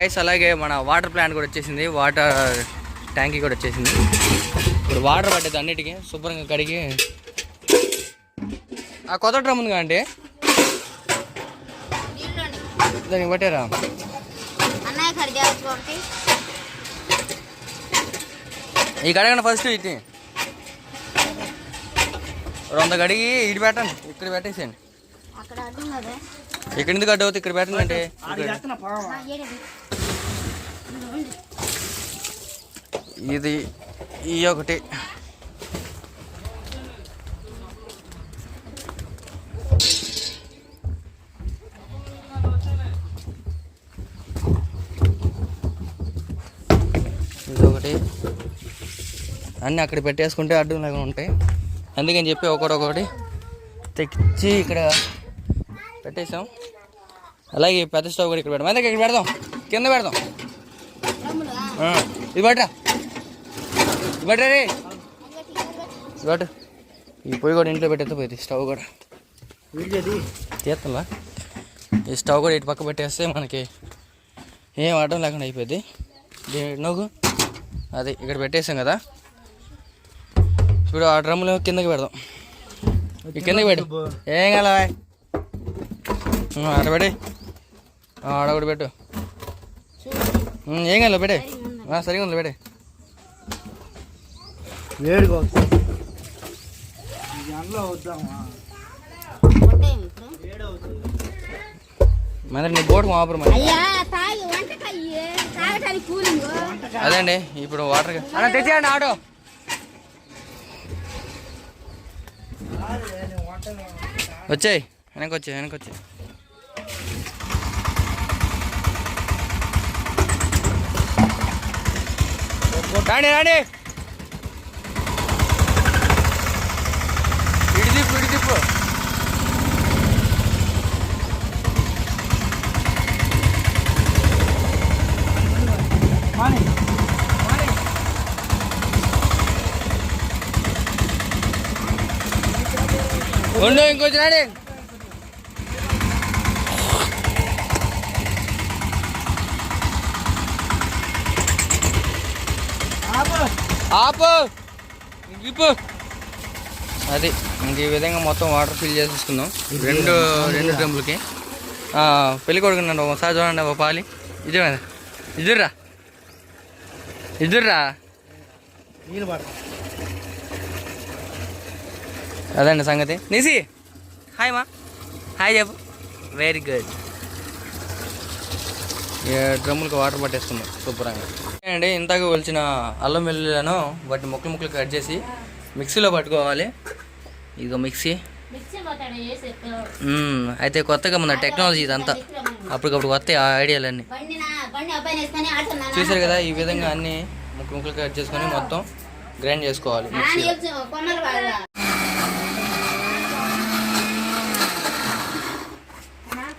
Guys అలాగే మన water plant కూడా వచ్చేసింది. వాటర్ ట్యాంకీ కూడా వచ్చేసింది. ఇప్పుడు వాటర్ పట్టేది అన్నిటికీ. శుభ్రంగా కడిగి. ఆ కొత్త డ్రమ్ ఉంది అంటే దీంట్లోని దానికి పట్టారా? ఈ కడగండి ఫస్ట్ ఇటు రొంత కడిగి ఇటు పెట్టండి. ఇక్కడ పెట్టేసేయండి. ఇక్కడ ఎందుకు అడ్డు అవుతుంది? ఇక్కడ పెట్టండి అంటే. ఇది ఈ ఒకటి. ఇది ఒకటి అన్నీ అక్కడ పెట్టేసుకుంటే అడ్డులాగా ఉంటాయి. అందుకని చెప్పి ఒకటి ఒకటి తెచ్చి ఇక్కడ పెట్టేసాం అలాగే పెద్ద స్టవ్ కూడా ఇక్కడ పెడదాం. అందుకే ఇక్కడ పెడదాం. కింద పెడదాం. ఇది పట్టరా రే. పట్టు ఈ పొయ్యి కూడా ఇంట్లో పెట్టేస్తే పోయింది స్టవ్ కూడా. తీస్తావా ఈ స్టవ్ కూడా ఇటు పక్క పెట్టేస్తే మనకి ఏం అడ్డం లేకుండా అయిపోయింది నవ్వు. అది ఇక్కడ పెట్టేసాం కదా. ఇప్పుడు ఆ డ్రమ్ములు కిందకి పెడదాం. కిందకి పెట్టు. ఏం కాల అక్కడ పెట్టి ఆడ కూడా పెట్టు. ఏం కాదు ఆ, సరిగా ఉంది కొట్టేయం ఇప్పుడు మరి నీ బోటు మాపురం అదే అండి ఇప్పుడు వాటర్ అన్న తెచ్చేయండి ఆటో. వచ్చాయి వెనక్కి వచ్చాయి. ರಾಣಿ ರಾಣಿ ಹಿಡಿದಿಪ್ಪು ಹಿಡಿದಿಪ್ಪು ஒன்று இங்கே கொஞ்சம் நாடு ఆపు. ఇప్పు. అది ఇంక ఈ విధంగా మొత్తం వాటర్ ఫిల్ చేసేసుకుందాం. రెండు రెండు డ్రమ్లకి పెళ్ళి కొడుకు నన్ను ఒకసారి చూడండి ఒక పాలి. ఇదే నీళ్ళు పడ అదండి సంగతి. నిసి. హాయ్ మా. హాయ్ చెప్పు. వెరీ గుడ్ డ్రమ్ములకి వాటర్ పట్టేసుకుందాం శుభ్రంగా. అండి ఇంతకు వచ్చిన అల్లం వెల్లుల్లను వాటి ముక్కలు ముక్కలు కట్ చేసి మిక్సీలో పట్టుకోవాలి. ఇదిగో మిక్సీ. అయితే కొత్తగా మన టెక్నాలజీ ఇదంతా. అప్పటికప్పుడు కొత్త ఐడియాలన్నీ. బండి నా బండి అబ్బాయి వేసుకొని ఆడుతున్నా చూసారు కదా ఈ విధంగా అన్ని ముక్కలు ముక్కలు కట్ చేసుకొని మొత్తం గ్రైండ్ చేసుకోవాలి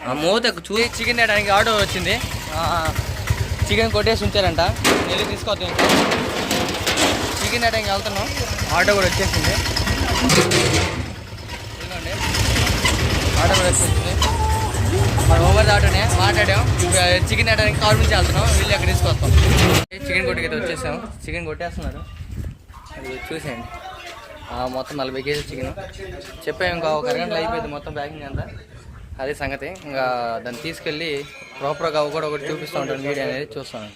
ఆ మూత చూసి చికెన్ తేయడానికి ఆర్డర్ వచ్చింది. ఆ, చికెన్ కొట్టేసి ఉంచారంట. వెళ్ళి తీసుకొద్దాం ఇంకా. చికెన్ తేయడానికి వెళ్తున్నాం. ఆటో కూడా వచ్చేసింది. ఇదిగోండి. ఆటో కూడా వచ్చేసింది. మన ఓవర్ ఆటోనే మాట్లాడాం. ఇంకా చికెన్ తేయడానికి కారు నుంచి వెళ్తున్నాం. వెళ్ళి అక్కడ తీసుకొస్తాం. చికెన్ కొట్టుకి అయితే వచ్చేసాం. చికెన్ కొట్టేస్తున్నారు. అది చూసేయండి. మొత్తం నలభై కేజీలు చికెన్. చెప్పాము ఇంకా ఒక అరగంటలో అయిపోయింది మొత్తం ప్యాకింగ్ అంతా. అదే సంగతి. ఇంకా దాన్ని తీసుకెళ్ళి ప్రాపర్గా ఒకటి ఒకటి చూపిస్తూ ఉంటాను వీడియో అనేది చూస్తాను.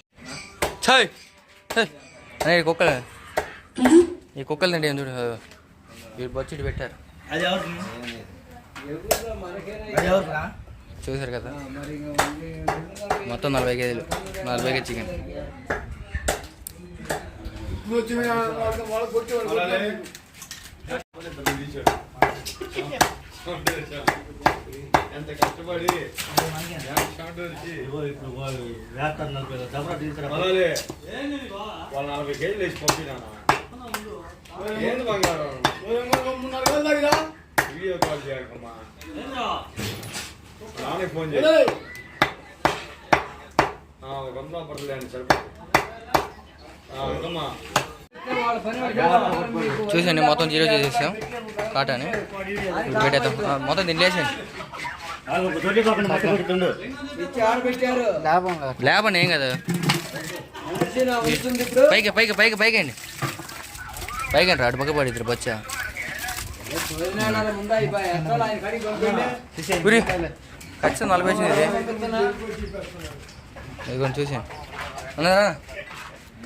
అనే ఈ కుక్కలు. ఈ కుక్కలు తింటే చూడు? వీళ్ళు బొచ్చిటి పెట్టారు. చూసారు కదా? మొత్తం నలభై కేజీలు. నలభై కేజీ చికెన్. ఎంత కష్టపడి ఇప్పుడు వాళ్ళు వేస్తారు నలభై దసరా తీసుకురా అలాగే వాళ్ళు నలభై కేజీలు వేసి పంపినా ఏంది బంగారం వీడియో కాల్ చేయకమ్మా నానే ఫోన్ చేయి ఒక వంద పడలే అని సరిపో అమ్మా చూసండి మొత్తం జీరో చేసేసాం. కాటాని. పెట్టేద్దాం. మొత్తం దీన్ని లేచండి లేపండి ఏం కదా. పైకి పైకి పైకి పైకి అండి. పైకి అండి అటు పక్క పడి ఇద్దరు బచ్చా ఖచ్చితంగా నలభై వచ్చింది ఇది. కొంచెం చూసి ఉన్నారా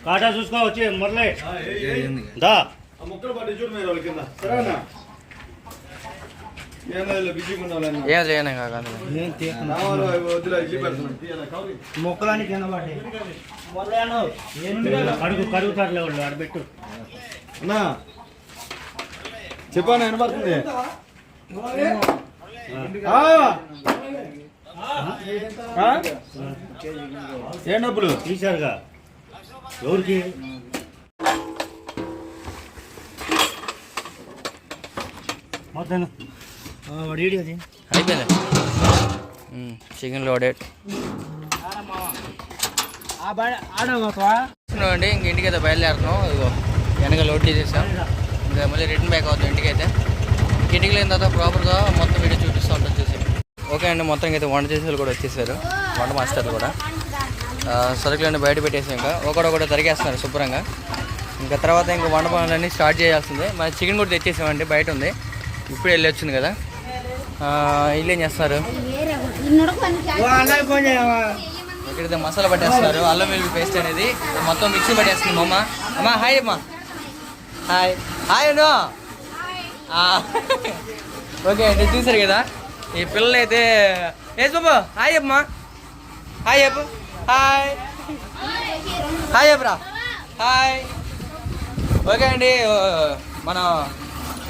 కాటా చూసుకో వచ్చి మురళి. దా. మొక్కలు పట్టి చూడు మీరు వాళ్ళ కింద. సరేనా కడుగు వాళ్ళు ఆడబెట్టు. అన్నా చెప్పాను వినపడుతుంది. ఆ. ఆ? ఏం డబ్బులు? తీశారుగా. ఎవరికి? మొత్తం అది? అయిపోయింది. చికెన్ లోడెడ్ అండి ఇంక ఇంటికి అయితే బయలుదేరుతున్నాం. ఇదిగో వెనక లోడ్ చేసేసాం ఇంకా మళ్ళీ రిటర్న్ బ్యాక్ అవుతాం ఇంటికి అయితే ఇంక ఇంటికి వెళ్ళిన తర్వాత ప్రాపర్గా మొత్తం వీడియో చూపిస్తూ ఉంటాం చూసి. ఓకే అండి మొత్తం అయితే వంట చేసే వాళ్ళు కూడా వచ్చేసారు. వంట మాస్టర్లు కూడా. సరుకులన్నీ బయట పెట్టేసాం ఇంకా ఒకడొకటి తరిగేస్తున్నారు శుభ్రంగా. ఇంకా తర్వాత ఇంకా వంట పనులన్నీ స్టార్ట్ చేయాల్సిందే. మన చికెన్ కూడా తెచ్చేసామండి బయట ఉంది. ఇప్పుడు వెళ్ళి వచ్చింది కదా. వీళ్ళు ఏం చేస్తున్నారు ఇక్కడైతే మసాలా పట్టేస్తున్నారు అల్లం వెల్లుల్లి పేస్ట్ అనేది. మొత్తం మిక్సీ పట్టేస్తుంది అమ్మ. అమ్మ అమ్మా హాయ్ అమ్మా. హాయ్. హాయ్ అను. ఓకే అండి చూసారు కదా. ఈ పిల్లలు అయితే ఏ బాబు హాయ్ అమ్మా. హాయ్ అబ్బా. హాయ్ హాయ్ చెప్పరా హాయ్ ఓకే అండి మనం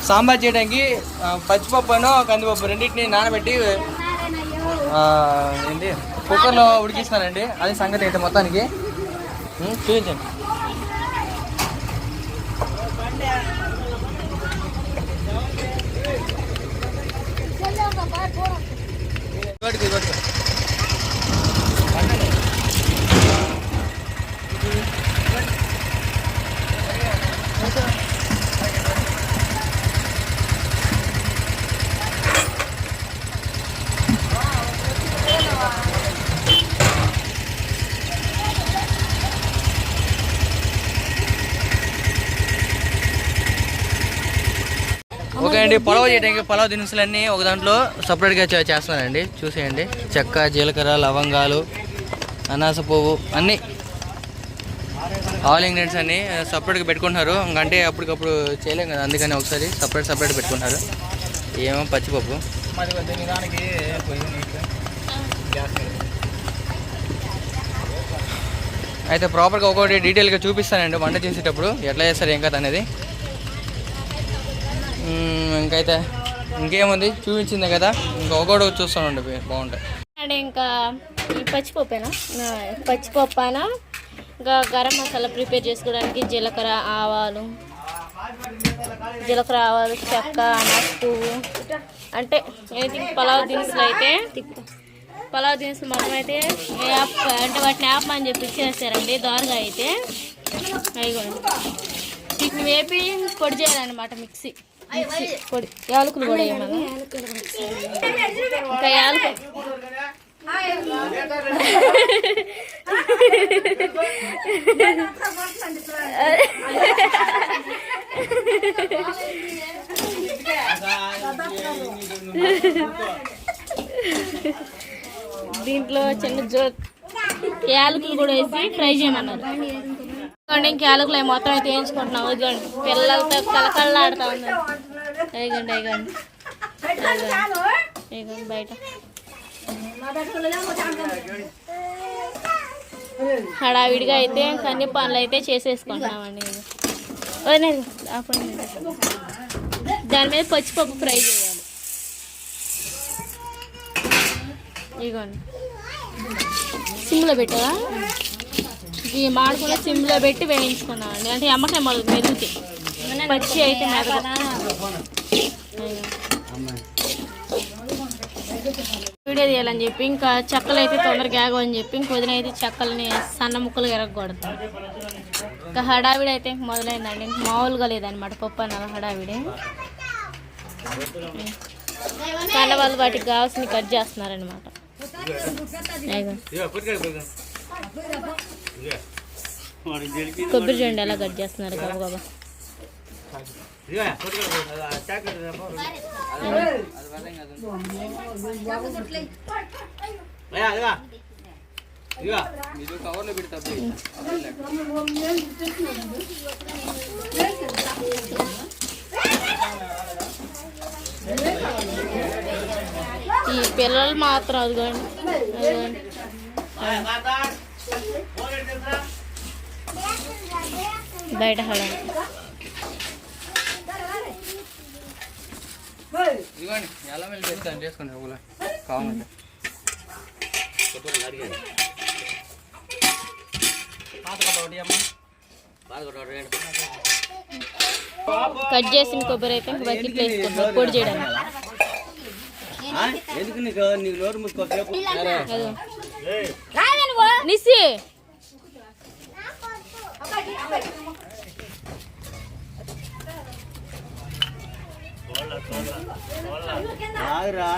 సాంబార్ చేయడానికి పచ్చిపప్పును కందిపప్పు రెండింటిని నానబెట్టి ఏంటి కుక్కర్లో ఉడికిస్తానండి అది సంగతి అయితే మొత్తానికి. చూపించండి. ఓకే అండి పొలవ చేయడానికి పొలవ దినుసులన్నీ ఒక దాంట్లో సపరేట్గా చే- చేస్తున్నానండి చూసేయండి. చెక్క జీలకర్ర లవంగాలు అనాస పువ్వు అన్నీ ఆల్ ఇంగ్రీడియంట్స్ అన్నీ సపరేట్గా పెట్టుకుంటున్నారు. ఇంకంటే అప్పటికప్పుడు చేయలేం కదా అందుకని ఒకసారి సపరేట్ సపరేట్ పెట్టుకుంటున్నారు. ఏమో పచ్చిపప్పు. అయితే ప్రాపర్గా ఒక్కొక్కటి డీటెయిల్గా చూపిస్తానండి. వంట చేసేటప్పుడు ఎట్లా చేస్తారు ఏం కదా అనేది. ఇంకైతే ఇంకేముంది? చూపించింది కదా. ఇంకొకటి చూస్తానండి బాగుంటాయి. అండ్ ఇంకా ఈ పచ్చిపప్పేనా? ఆ, ఇంకా గరం మసాలా ప్రిపేర్ చేసుకోవడానికి జీలకర్ర ఆవాలు జీలకర్ర ఆవాలు చెక్క అనాస పువ్వు. అంటే ఎనీథింగ్ పలావ్ దినుసులు అయితే పలావ్ దినుసులు మొత్తం అయితే యాప్ అంటే వాటిని యాప్ అని చెప్పి ఇచ్చేసారండి దోరగా అయితే. అయిగోండి వీటిని వేపి పొడి చేయాలన్నమాట మిక్సీ. మిక్సీ పొడి యాలకులు కూడా ఇంకా యాలకులు? దీంట్లో చిన్న జో యాలకులు కూడా వేసి ఫ్రై చేయమన్నారు. ఇంక యాలకులు అవి మొత్తం అయితే వేయించుకుంటున్నాం. ఇదిగోండి పిల్లలతో కలకల్లాడుతా ఉంది ఇదిగోండి ఇదిగోండి ఇదిగోండి బయట. హడావిడిగా అయితే అన్ని పనులు అయితే చేసేసుకుంటున్నామండి ఇది. ఆపండి. దాని మీద పచ్చిపప్పు ఫ్రై చేయాలి. ఇదిగోండి సిమ్లో పెట్టావా? ఈ మాడకుండా సిమ్లో పెట్టి వేయించుకున్నామండి. అంటే అమ్మకాయ మొదలు మెరుగుతాయి పచ్చి అయితే మెదగవు. వీడియో తీయాలని చెప్పి ఇంకా చెక్కలు అయితే తొందరగా అని చెప్పి ఇంక వదిన అయితే చెక్కల్ని సన్న ముక్కలు ఎరగకూడదు ఇంకా హడావిడి అయితే ఇంక మొదలైందండి. ఇంక మామూలుగా లేదనమాట పప్పు అన్న హడావిడి. కండవాళ్ళు వాటికి కావాల్సిన కట్ చేస్తున్నారనమాట కొబ్బరి చూడండి ఎలా కట్ చేస్తున్నారు గబగబా? మీరు కవర్లో పెడతా ఈ పిల్లలు మాత్రం అదిగోండి అదిగోండి బయట హడా ఇదిగోండి ఎలా వెళ్ళి చేస్తాను చేసుకోండి ఒకలా కావాలంటే. కట్ చేసిన కొబ్బరి అయితే బకెట్లో పొడి చేయడానికి. ఎందుకు నీకు? నీకు నోరు మూసుకోసేపు ఆగురా.